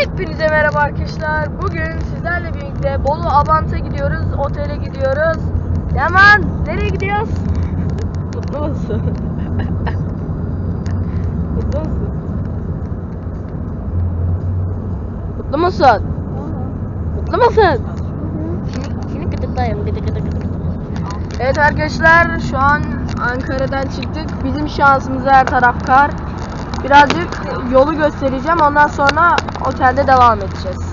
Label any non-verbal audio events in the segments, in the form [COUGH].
Hepinize merhaba arkadaşlar. Bugün sizlerle birlikte Bolu Abant'a gidiyoruz. Otele gidiyoruz. Yaman nereye gidiyoruz? [LAUGHS] [LAUGHS] Mutlu musun? Mutlu musun? Mutlu musun? Mutlu musun? Seni gıdıklayayım gıdı gıdı gıdı. Evet arkadaşlar şu an Ankara'dan çıktık. Bizim şansımıza her taraf kar. Birazcık yolu göstereceğim. Ondan sonra otelde devam edeceğiz.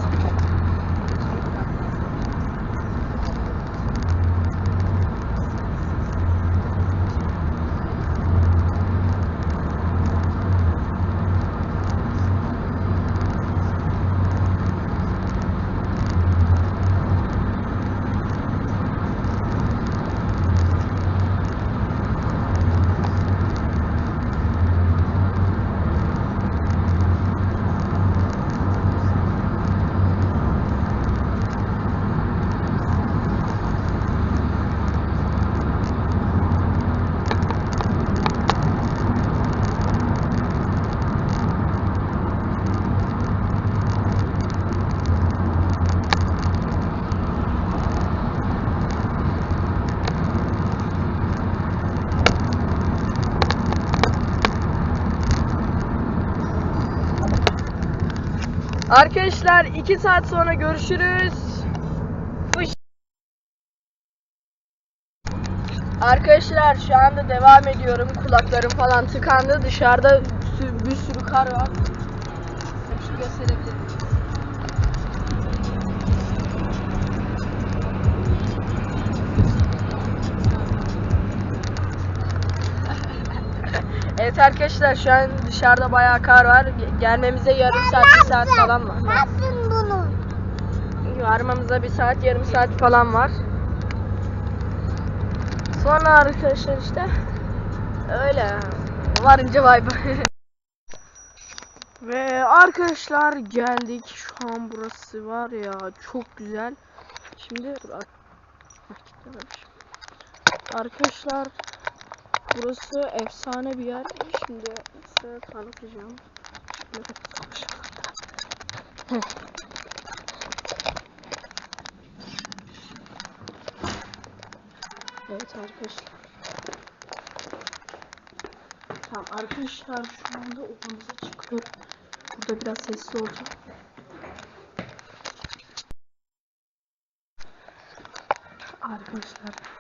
Arkadaşlar 2 saat sonra görüşürüz. Arkadaşlar şu anda devam ediyorum. Kulaklarım falan tıkandı. Dışarıda bir sürü kar var. Şu gösterebilirim. Evet arkadaşlar şu an dışarıda bayağı kar var. Ge- Gelmemize yarım saat, bir saat falan var. Yapın bunu. Varmamıza bir saat, yarım saat falan var. Sonra arkadaşlar işte öyle. Varınca bay bay. [LAUGHS] Ve arkadaşlar geldik. Şu an burası var ya çok güzel. Şimdi. Arkadaşlar burası efsane bir yer. Şimdi size tanıtacağım. Evet arkadaşlar. Tamam arkadaşlar şu anda odamıza çıkıyorum. Burada biraz sessiz olacağım. Arkadaşlar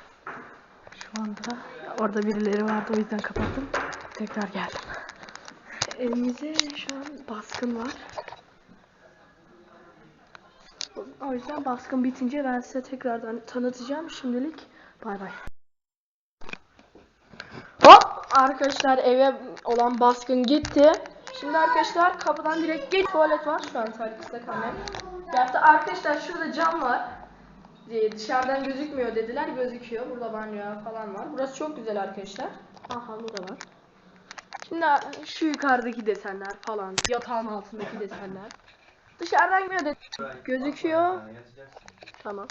orada birileri vardı o yüzden kapattım. Tekrar geldim. Evimize şu an baskın var. O yüzden baskın bitince ben size tekrardan tanıtacağım. Şimdilik bay bay. Hop! Arkadaşlar eve olan baskın gitti. Şimdi arkadaşlar kapıdan direkt geç tuvalet var. Şu an serviste kamera. Yaptı. Arkadaşlar şurada cam var. Dışarıdan gözükmüyor dediler. Gözüküyor. Burada banyo falan var. Burası çok güzel arkadaşlar. Aha burada var. Şimdi şu yukarıdaki desenler falan. Yatağın altındaki desenler. Dışarıdan de gözüküyor. Tamam.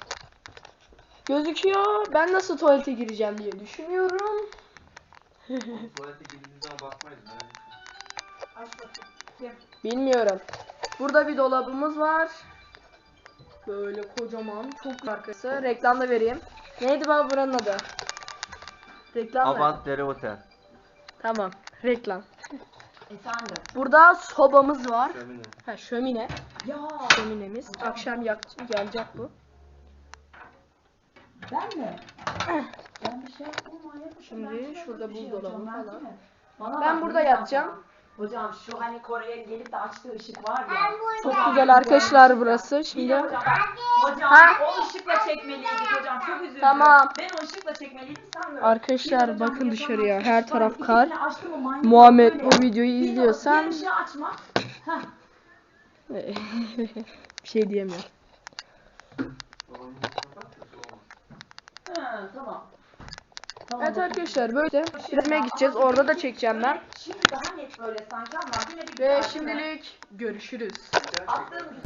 Gözüküyor. Ben nasıl tuvalete gireceğim diye düşünüyorum. Tuvalete bakmayız. Bilmiyorum. Burada bir dolabımız var. Böyle kocaman. Çok arkası. Reklam da vereyim. Neydi baba buranın adı? Reklam. Avant Dere Otel. Tamam. Reklam. Efendim. Burada sobamız var. Şömine. Ha şömine. Ya Şöminemiz. Akşam yak yanacak bu. ben mi? ben bir şey mısın? Şimdi şurada şey buzdolabı ben falan. Bana Ben bak, burada yatacağım. Hocam şu hani Kore'ye gelip de açtığı ışık var ya. Çok güzel arkadaşlar burası. Bir Şimdi hocam bak. Hocam Ha? o ışıkla çekmeliydik hocam. Çok üzüldüm. Tamam. Ben o ışıkla çekmeliydim sanmıyorum. Arkadaşlar, Bir hocam bakın bir dışarıya. Her var. taraf İkisini kar. açtım, o manyak Muhammed böyle. bu videoyu Bir de izliyorsan diğer ışığı açma. Heh. [LAUGHS] bir şey diyemiyorum. Ha, tamam. Tamam, Evet arkadaşlar böyle filme gideceğiz. Orada da çekeceğim ben. Şimdi daha net böyle sanki ama yine bir Ve farkı var. şimdilik görüşürüz. Attığım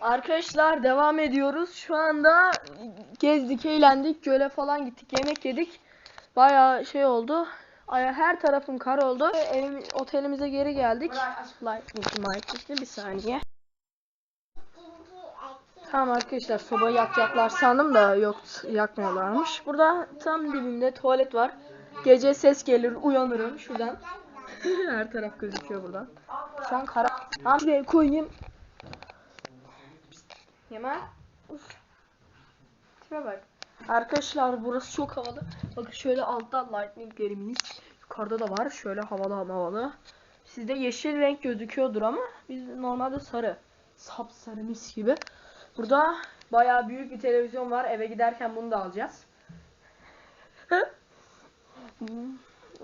Arkadaşlar devam ediyoruz. Şu anda gezdik, eğlendik, göle falan gittik, yemek yedik. Bayağı şey oldu. Ay- Her tarafım kar oldu. Ve Evim, otelimize geri geldik. Lightning Lightning'li bir saniye. Tamam arkadaşlar sobayı yakacaklar sandım da yok yakmıyorlarmış. Burada tam dibimde tuvalet var. Gece ses gelir uyanırım şuradan. [LAUGHS] Her taraf gözüküyor buradan. Şu an kara. Tamam şuraya koyayım. Yemen. Uf. Tipe bak. Arkadaşlar burası çok havalı. Bakın şöyle altta lightninglerimiz. Yukarıda da var. Şöyle havalı havalı. Sizde yeşil renk gözüküyordur ama biz normalde sarı. Sap sarı mis gibi. Burada bayağı büyük bir televizyon var. Eve giderken bunu da alacağız. [LAUGHS]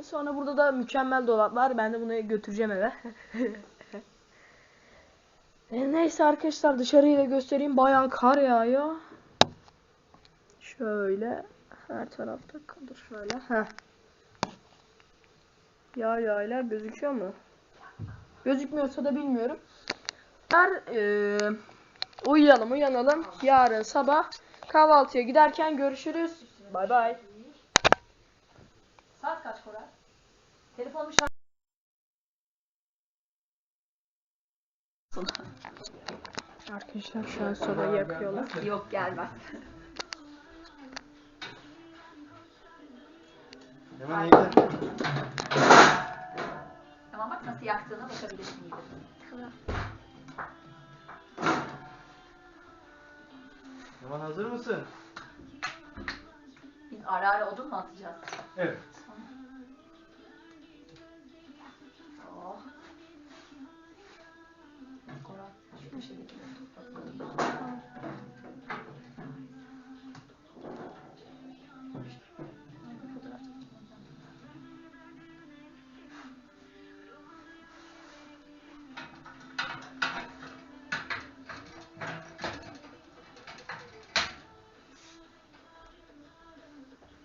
Sonra burada da mükemmel dolap var. Ben de bunu götüreceğim eve. [LAUGHS] Neyse arkadaşlar dışarıyı da göstereyim. Bayağı kar yağıyor. Şöyle her tarafta kalır şöyle. Heh. Yağ yağıyla gözüküyor mu? Gözükmüyorsa da bilmiyorum. Her e, uyuyalım uyanalım. Yarın sabah kahvaltıya giderken görüşürüz. Bay bay. Saat kaç Koray? Telefonumu şarj... Arkadaşlar şu an sobayı yakıyorlar. Yok gelmez. Hemen yeter. Tamam bak nasıl yaktığına bakabilirsin. Hemen hazır mısın? Biz ara ara odun mu atacağız? Evet. Oh. Koray şu köşedeki toprak.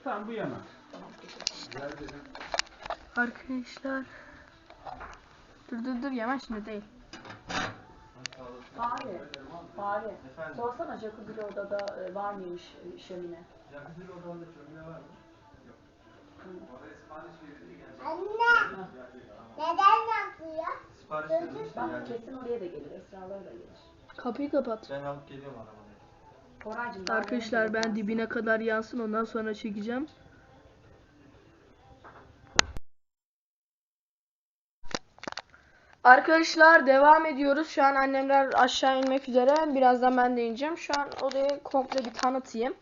Tamam bu yana. Arkadaşlar. Dur dur dur yavaş şimdi değil. Fare. Fare. Sorsana jacuzzi'li odada e, var mıymış e, şömine? Jacuzzi odanda çömine var mı? Anne, neden yapıyor? Sipariş yani. kesin oraya da gelir. Esralar da gelir. Kapıyı kapat. Ben alıp geliyorum arabayı. Arkadaşlar ben dibine kadar yansın ondan sonra çekeceğim. Arkadaşlar devam ediyoruz. Şu an annemler aşağı inmek üzere. Birazdan ben de ineceğim. Şu an odayı komple bir tanıtayım.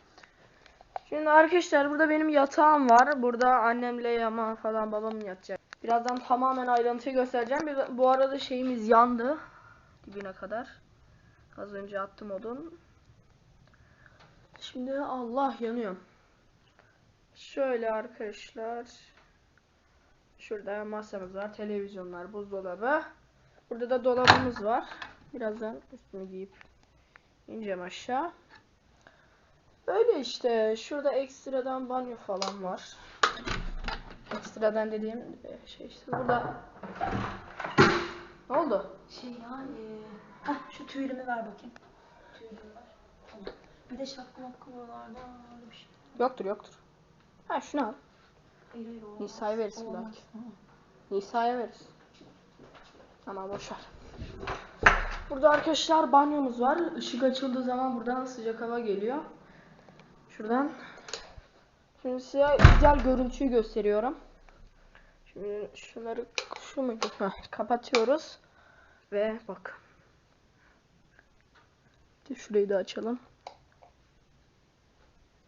Şimdi arkadaşlar burada benim yatağım var. Burada annemle Yaman falan babam yatacak. Birazdan tamamen ayrıntıyı göstereceğim. Bir- Bu arada şeyimiz yandı. Dibine kadar. Az önce attım odun. Şimdi Allah yanıyor. Şöyle arkadaşlar. Şurada masamız var, televizyonlar, buzdolabı. Burada da dolabımız var. Birazdan üstümü giyip ineceğim aşağı. Böyle işte. Şurada ekstradan banyo falan var. Ekstradan dediğim e, şey işte burada. Ne oldu? Şey ya, e, heh, şu tüylümü ver bakayım. Bir de şapka mapka buralarda öyle bir şey. Yoktur yoktur. Ha şunu al. Hayır hayır olmaz. Nisa'ya verirsin Olmaz. belki. Nisa'ya veririz. Ama boşver. Burada arkadaşlar banyomuz var. Işık açıldığı zaman buradan sıcak hava geliyor. Şuradan. Şimdi size güzel görüntüyü gösteriyorum. Şimdi şunları şu muydu? Heh, kapatıyoruz. Ve bak. Bir de Şurayı da açalım.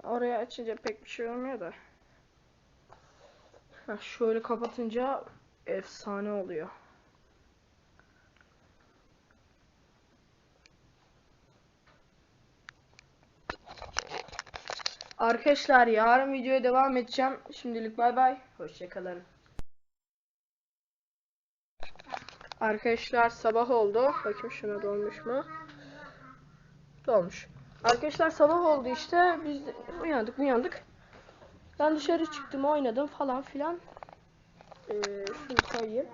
Oraya açınca pek bir şey olmuyor da. Heh, şöyle kapatınca efsane oluyor. Arkadaşlar yarın videoya devam edeceğim. Şimdilik bay bay. Hoşçakalın. Arkadaşlar sabah oldu. Bakayım şuna dolmuş mu? Dolmuş. Arkadaşlar sabah oldu işte. Biz uyandık uyandık. Ben dışarı çıktım oynadım falan filan. Ee, şunu koyayım.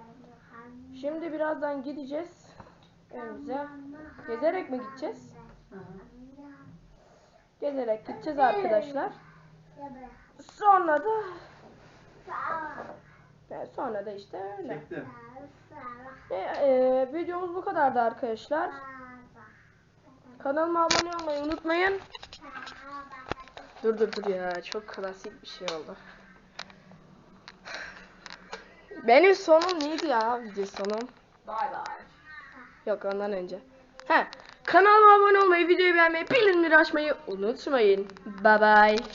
Şimdi birazdan gideceğiz evimize. Gezerek mi gideceğiz? Gezerek gideceğiz arkadaşlar. Sonra da sonra da işte öyle. Çektim. E, e, videomuz bu kadardı arkadaşlar. Kanalıma abone olmayı unutmayın. Dur dur dur ya çok klasik bir şey oldu. Benim sonum neydi ya video sonum? Bay bay. Yok ondan önce. He. Kanalıma abone olmayı, videoyu beğenmeyi, bildirimleri açmayı unutmayın. Bye bye.